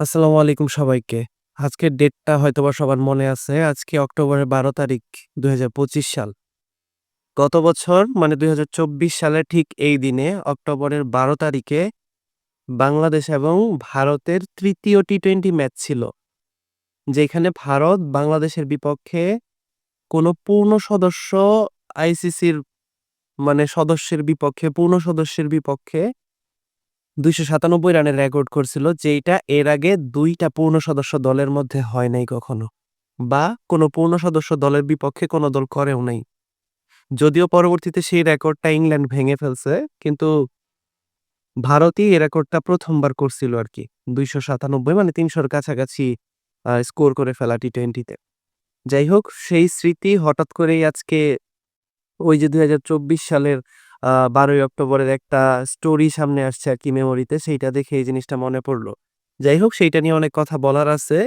আসসালামু আলাইকুম সবাইকে। আজকের ডেটটা হয়তোবা সবার মনে আছে। আজকে অক্টোবরের ১২ তারিখ ২০২৫ সাল। গত বছর মানে ২০২৪ সালের ঠিক এই দিনে, অক্টোবরের ১২ তারিখে বাংলাদেশ এবং ভারতের তৃতীয় টি-টোয়েন্টি ম্যাচ ছিল। যেখানে ভারত বাংলাদেশের বিপক্ষে কোনো পূর্ণ সদস্য আইসিসির মানে সদস্যের বিপক্ষে, পূর্ণ সদস্যের বিপক্ষে ২৯৭ রানের রেকর্ড করছিল, যেইটা এর আগে দুইটা পূর্ণ সদস্য দলের মধ্যে হয় নাই কখনো। বা কোনো পূর্ণ সদস্য দলের বিপক্ষে কোনো দল করেও নাই। যদিও পরবর্তীতে সেই রেকর্ডটা ইংল্যান্ড ভেঙে ফেলছে। কিন্তু ভারতই এই রেকর্ডটা প্রথমবার করছিল আর কি, দুইশো সাতানব্বই মানে তিনশোর কাছাকাছি স্কোর করে ফেলা টি-টোয়েন্টিতে। যাই হোক, সেই স্মৃতি হঠাৎ করেই আজকে ওই যে ২০২৪ সালের ১২ই অক্টোবরের একটা স্টোরি সামনে আসছে আর কি মেমোরিতে সেইটা দেখে এই জিনিসটা মনে পড়ল যাই হোক, সেইটা নিয়ে অনেক কথা বলার আছে।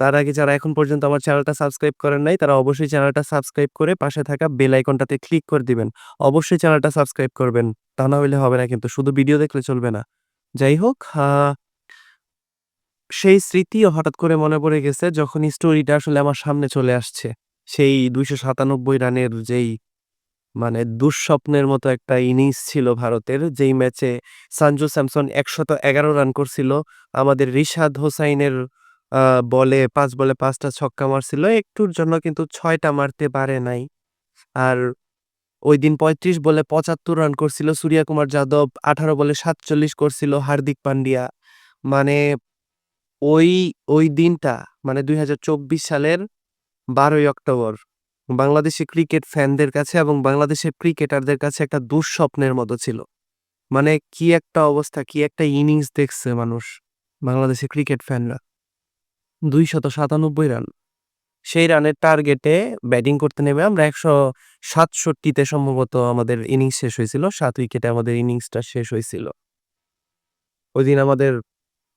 তার আগে যারা এখন পর্যন্ত আমার চ্যানেলটা সাবস্ক্রাইব করেন নাই, তারা অবশ্যই চ্যানেলটা সাবস্ক্রাইব করে পাশে থাকা বেল আইকনটাতে ক্লিক করে দিবেন। অবশ্যই চ্যানেলটা সাবস্ক্রাইব করবেন। তা না হইলে হবে না কিন্তু, শুধু ভিডিও দেখলে চলবে না। যাই হোক সেই স্মৃতিও হঠাৎ করে মনে পড়ে গেছে যখনই স্টোরিটা আসলে আমার সামনে চলে আসছে। সেই ২৯৭ রানের যেই মানে দুঃস্বপ্নের মতো একটা ইনিংস ছিল ভারতের যেই ম্যাচে সানজু স্যামসন ১১১ রান করছিল। আমাদের রিশাদ হোসাইনের বলে পাঁচ বলে পাঁচটা ছক্কা মারছিল। একটুর জন্য কিন্তু ছয়টা মারতে পারে নাই। আর ওই দিন পঁয়ত্রিশ বলে ৭৫ রান করছিল সূর্যা কুমার যাদব, ১৮ বলে ৪৭ করছিল হার্দিক পান্ডিয়া। মানে ওই, ওই দিনটা মানে ২০২৪ সালের ১২ই অক্টোবর বাংলাদেশি ক্রিকেট ফ্যানদের কাছে এবং বাংলাদেশের ক্রিকেটারদের কাছে একটা দুঃস্বপ্নের মতো ছিল। মানে কি একটা অবস্থা, কি একটা ইনিংস দেখছে মানুষ বাংলাদেশের ক্রিকেট ফ্যানরা। ২৯৭ রান। সেই রানের টার্গেটে ব্যাটিং করতে নেমে আমরা একশো সাতষট্টিতে সম্ভবত আমাদের ইনিংস শেষ হয়েছিল। সাত উইকেটে আমাদের ইনিংসটা শেষ হয়েছিল। ওইদিন আমাদের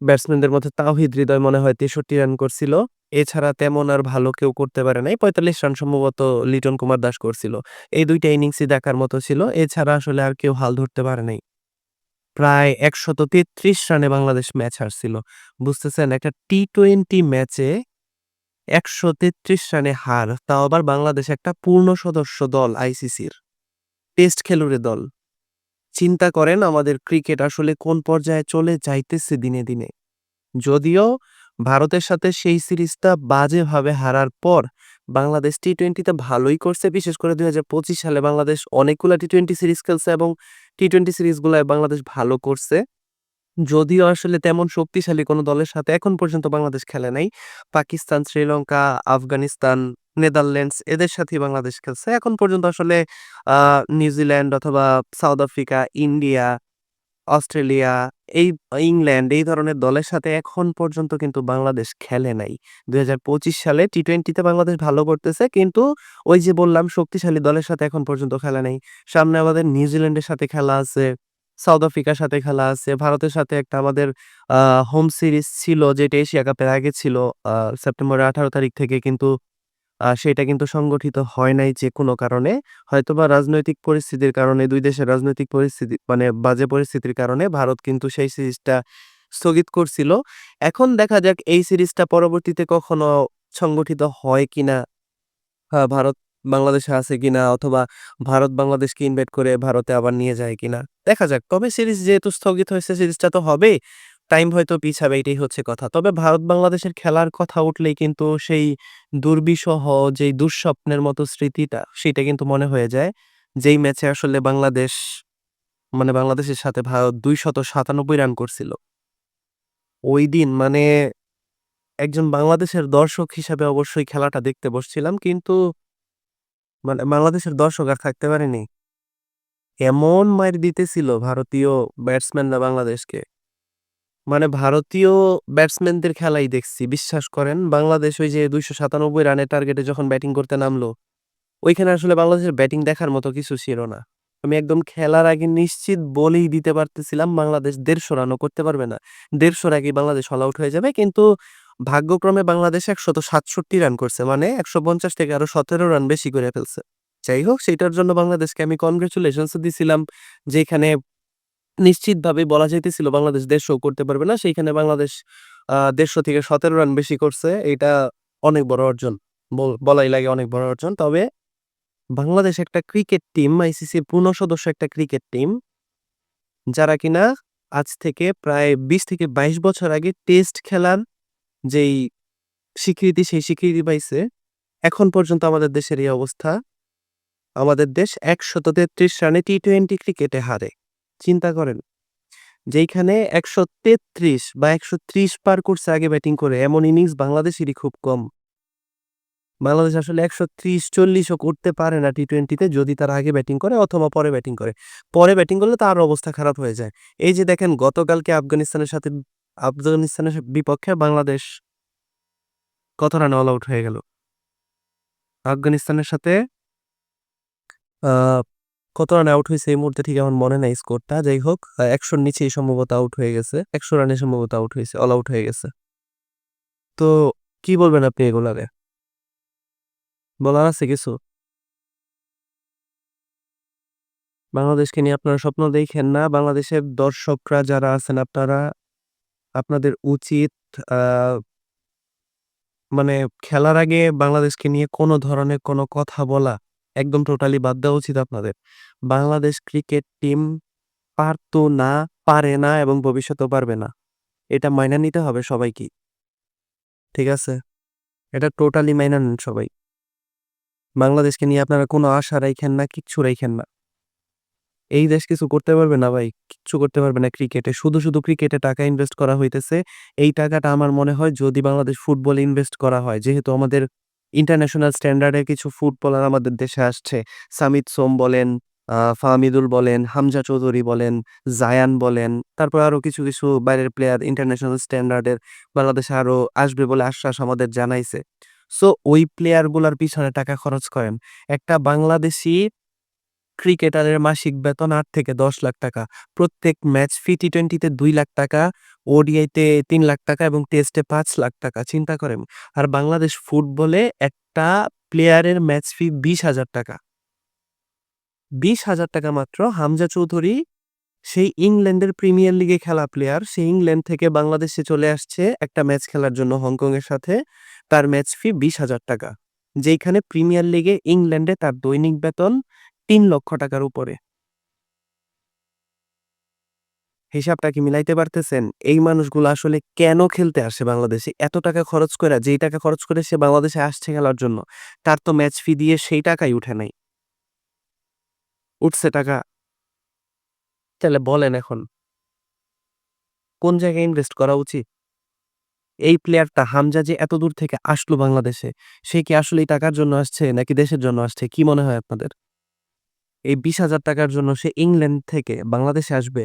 ব্যাটসম্যানদের মধ্যে তাওহিদ হৃদয় মনে হয় ৬৩ রান করছিল। এছাড়া তেমন আর ভালো কেউ করতে পারে নাই। ৪৫ রান সম্ভবত লিটন কুমার দাস করছিল। এই ২ টা ইনিংসই দেখার মতো ছিল। এছাড়া আসলে আর কেউ হাল ধরতে পারে নাই। প্রায় ১৩৩ রানে বাংলাদেশ ম্যাচ হারছিল। বুঝতেছেন, একটা টি-টোয়েন্টি ম্যাচে ১৩৩ রানে হার। তাও আবার বাংলাদেশ একটা পূর্ণ সদস্য দল আইসিসির। টেস্ট খেলুড়ে দল। চিন্তা করেন আমাদের ক্রিকেট আসলে কোন পর্যায়ে চলে যাইতেছে দিনে, দিনে। যদিও ভারতের সাথে সেই সিরিজটা বাজেভাবে হারার পর বাংলাদেশ টি-টোয়েন্টিতে ভালোই করছে। বিশেষ করে ২০২৫ সালে বাংলাদেশ অনেকগুলা টি-টোয়েন্টি সিরিজ খেলছে এবং টি-টোয়েন্টি সিরিজগুলায় বাংলাদেশ ভালো করছে। যদিও আসলে তেমন শক্তিশালী কোনো দলের সাথে এখন পর্যন্ত বাংলাদেশ খেলে নাই। পাকিস্তান, শ্রীলঙ্কা, আফগানিস্তান, নেদারল্যান্ডস এদের সাথেই বাংলাদেশ খেলছে। এখন পর্যন্ত আসলে নিউজিল্যান্ড অথবা সাউথ আফ্রিকা, ইন্ডিয়া, অস্ট্রেলিয়া, এই ইংল্যান্ড এই ধরনের দলের সাথে এখন পর্যন্ত কিন্তু বাংলাদেশ খেলে নাই। ২০২৫ সালে টি-টোয়েন্টিতে বাংলাদেশ ভালো করতেছে কিন্তু ওই যে বললাম শক্তিশালী দলের সাথে এখন পর্যন্ত খেলে নাই। সামনে আমাদের নিউজিল্যান্ডের সাথে খেলা আছে, সাউথ আফ্রিকার সাথে খেলা আছে, ভারতের সাথে একটা আমাদের হোম সিরিজ ছিল যেটা এশিয়া কাপের আগে ছিল সেপ্টেম্বরের ১৮ তারিখ থেকে কিন্তু সেটা কিন্তু সংগঠিত হয় নাই যেকোনো কারণে। হয়তোবা রাজনৈতিক পরিস্থিতির কারণে, দুই দেশের রাজনৈতিক পরিস্থিতি মানে বাজে পরিস্থিতির কারণে ভারত কিন্তু সেই সিরিজটা স্থগিত করছিল। এখন দেখা যাক এই সিরিজটা পরবর্তীতে কখনো সংগঠিত হয় কিনা? ভারত বাংলাদেশে আছে কিনা? অথবা ভারত বাংলাদেশকে ইনভাইট করে ভারতে আবার নিয়ে যায় কিনা? দেখা যাক। তবে সিরিজ যেহেতু স্থগিত হয়েছে, সিরিজটা তো হবেই। টাইম হয়তো পিছাবে, এটাই হচ্ছে কথা। তবে ভারত বাংলাদেশের খেলার কথা উঠলেই কিন্তু সেই দুর্বিষহ, যেই দুঃস্বপ্নের মতো স্মৃতিটা, সেটা কিন্তু মনে হয়ে যায়। যেই ম্যাচে আসলে বাংলাদেশ মানে বাংলাদেশের সাথে ভারত ২৯৭ রান করছিল। ওই দিন মানে একজন বাংলাদেশের দর্শক হিসাবে অবশ্যই খেলাটা দেখতে বসছিলাম। কিন্তু মানে বাংলাদেশের দর্শক আর থাকতে পারেনি। এমন মাইর দিতেছিল ভারতীয় ব্যাটসম্যানরা বাংলাদেশকে। মানে ভারতীয় ব্যাটসম্যানদের খেলাই দেখছি। বিশ্বাস করেন বাংলাদেশ ওই যে ২৯৭ রানের টার্গেটে যখন ব্যাটিং করতে নামলো, ওইখানে আসলে বাংলাদেশের ব্যাটিং দেখার মতো কিছু ছিল না। আমি একদম খেলার আগে নিশ্চিত বলেই দিতে পারতেছিলাম বাংলাদেশ ১৫০ রানও করতে পারবে না। ১৫০ র আগেই বাংলাদেশ অল আউট হয়ে যাবে। কিন্তু ভাগ্যক্রমে বাংলাদেশ ১৬৭ রান করছে। মানে ১৫০ থেকে আরও ১৭ রান বেশি করে ফেলছে। যাই হোক সেইটার জন্য বাংলাদেশকে আমি কনগ্রাচুলেশনস দিছিলাম। যেখানে নিশ্চিতভাবেই বলা যাইতেছিল বাংলাদেশ ১৫০ করতে পারবে না। সেইখানে বাংলাদেশ ১৫০ থেকে ১৭ রান বেশি করছে। এটা অনেক বড় অর্জন। বল বলাই লাগে অনেক বড় অর্জন। তবে বাংলাদেশ একটা ক্রিকেট টিম, আইসিসির পূর্ণ সদস্য একটা ক্রিকেট টিম যারা কিনা আজ থেকে প্রায় ২০ থেকে ২২ বছর আগে টেস্ট খেলার যেই স্বীকৃতি, সেই স্বীকৃতি পাইছে। এখন পর্যন্ত আমাদের দেশের এই অবস্থা। আমাদের দেশ ১৩৩ রানে টি-টোয়েন্টি ক্রিকেটে হারে। চিন্তা করেন। যেইখানে ১৩৩ বা ১৩০ পার করছে আগে ব্যাটিং করে, এমন ইনিংস বাংলাদেশেরই খুব কম। বাংলাদেশ আসলে একশো ত্রিশ চল্লিশও করতে পারে না টি-টোয়েন্টিতে যদি তারা আগে ব্যাটিং করে অথবা পরে ব্যাটিং করে। পরে ব্যাটিং করলে তার অবস্থা খারাপ হয়ে যায়। এই যে দেখেন গতকালকে আফগানিস্তানের সাথে আফগানিস্তানের বিপক্ষে বাংলাদেশ কত রান অল আউট হয়ে গেল? আফগানিস্তানের সাথে কত রান আউট হয়েছে এই মুহূর্তে ঠিক আমার মনে নাই স্কোরটা। যাই হোক আ ১০০ র নিচেই সম্ভবত আউট হয়ে গেছে। ১০০ রানে সম্ভবত আউট হয়েছে অল আউট হয়ে গেছে। তো কি বলবেন আপনি এগুলারে? বলার আছে কিছু? বাংলাদেশকে নিয়ে আপনারা স্বপ্ন দেখেন না। বাংলাদেশের দর্শকরা যারা আছেন আপনারা, আপনাদের উচিত মানে খেলার আগে বাংলাদেশকে নিয়ে কোনো ধরনের কোনো কথা বলা একদম টোটালি বাদ দেওয়া উচিত আপনাদের। বাংলাদেশ ক্রিকেট টিম পারতো না, পারে না এবং ভবিষ্যতেও পারবে না। এটা মাইনা নিতে হবে সবাইকেই। ঠিক আছে? এটা টোটালি মাইনা নেন সবাই। বাংলাদেশকে নিয়ে আপনারা কোনো আশা রাইখেন না, কিচ্ছু রাইখেন না। এই দেশ কিছু করতে পারবে না ভাই। কিচ্ছু করতে পারবে না ক্রিকেটে। শুধু, শুধু ক্রিকেটে টাকা ইনভেস্ট করা হইতেছে। এই টাকাটা আমার মনে হয় যদি বাংলাদেশ ফুটবলে ইনভেস্ট করা হয়, যেহেতু আমাদের ইন্টারন্যাশনাল স্ট্যান্ডার্ডের কিছু ফুটবলার আমাদের দেশে আসছে। সামিদ সোম বলেন, ফাহমিদুল বলেন, হামজা চৌধুরী বলেন, জায়ান বলেন, তারপর আরও কিছু, কিছু বাইরের প্লেয়ার ইন্টারন্যাশনাল স্ট্যান্ডার্ডের বাংলাদেশে আরও আসবে বলে আশ্বাস আমাদের জানাইছে। সো ওই প্লেয়ারগুলোর পিছনে টাকা খরচ করেন। একটা বাংলাদেশী ক্রিকেটারের মাসিক বেতন আট থেকে ১০ লাখ টাকা। প্রত্যেক ম্যাচ ফি টি-টোয়েন্টিতে ২ লাখ টাকা, ওডিআইতে তিন লাখ টাকা এবং টেস্টে পাঁচ লাখ টাকা। চিন্তা করেন। আর বাংলাদেশ ফুটবলে একটা প্লেয়ারের ম্যাচ ফি ২০,০০০ টাকা। ২০,০০০ টাকা মাত্র। হামজা চৌধুরী সেই ইংল্যান্ডের প্রিমিয়ার লিগে খেলা প্লেয়ার। সে ইংল্যান্ড থেকে বাংলাদেশে চলে আসছে একটা ম্যাচ খেলার জন্য হংকংয়ের সাথে। তার ম্যাচ ফি ২০,০০০ টাকা। যেইখানে প্রিমিয়ার লিগে ইংল্যান্ডে তার দৈনিক বেতন ৩ লক্ষ টাকার উপরে। হিসাবটা কি মিলাইতে পারতেছেন? এই মানুষগুলো আসলে কেন খেলতে আসে বাংলাদেশে? এত টাকা খরচ করে যেই টাকা খরচ করে সে বাংলাদেশে আসছে খেলার জন্য, তার তো ম্যাচ ফি দিয়ে সেই টাকাই উঠে নাই। উঠছে টাকা? তাহলে বলেন এখন। কোন জায়গায় ইনভেস্ট করা উচিত? এই প্লেয়ারটা হামজা যে এত দূর থেকে আসলো বাংলাদেশে, সে কি আসলেই টাকার জন্য আসছে নাকি দেশের জন্য আসছে? কি মনে হয় আপনাদের? এই ২০,০০০ টাকার জন্য সে ইংল্যান্ড থেকে বাংলাদেশে আসবে?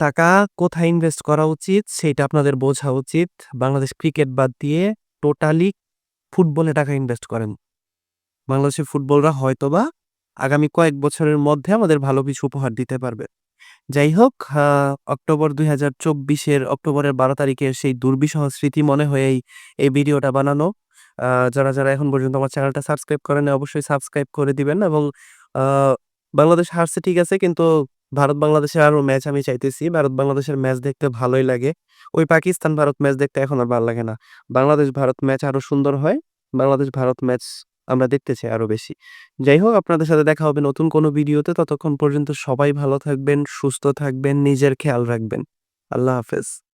টাকা কোথায় ইনভেস্ট করা উচিত সেটা আপনাদের বোঝা উচিত। বাংলাদেশ ক্রিকেট বাদ দিয়ে টোটালি ফুটবলে টাকা ইনভেস্ট করেন। বাংলাদেশের ফুটবলরা হয়তোবা আগামী কয়েক বছরের মধ্যে আমাদের ভালো কিছু উপহার দিতে পারবে। যাই হোক অক্টোবর ২০২৪ এর অক্টোবরের ১২ তারিখের সেই দুর্বিষহ স্মৃতি মনে হয়েই এই ভিডিওটা বানানো। যারা, যারা এখন পর্যন্ত আমার চ্যানেলটা সাবস্ক্রাইব করেন অবশ্যই সাবস্ক্রাইব করে দিবেন এবং বাংলাদেশ হারছে ঠিক আছে কিন্তু ভারত বাংলাদেশের আরও ম্যাচ আমি চাইতেছি। ভারত বাংলাদেশের ম্যাচ দেখতে ভালোই লাগে। ওই পাকিস্তান ভারত ম্যাচ দেখতে এখন আর ভালো লাগে না। বাংলাদেশ ভারত ম্যাচ আরও সুন্দর হয়। বাংলাদেশ ভারত ম্যাচ আমরা দেখতে চাই আরও বেশি। যাই হোক আপনাদের সাথে দেখা হবে নতুন কোনো ভিডিওতে। ততক্ষণ পর্যন্ত সবাই ভালো থাকবেন, সুস্থ থাকবেন, নিজের খেয়াল রাখবেন। আল্লাহ হাফেজ।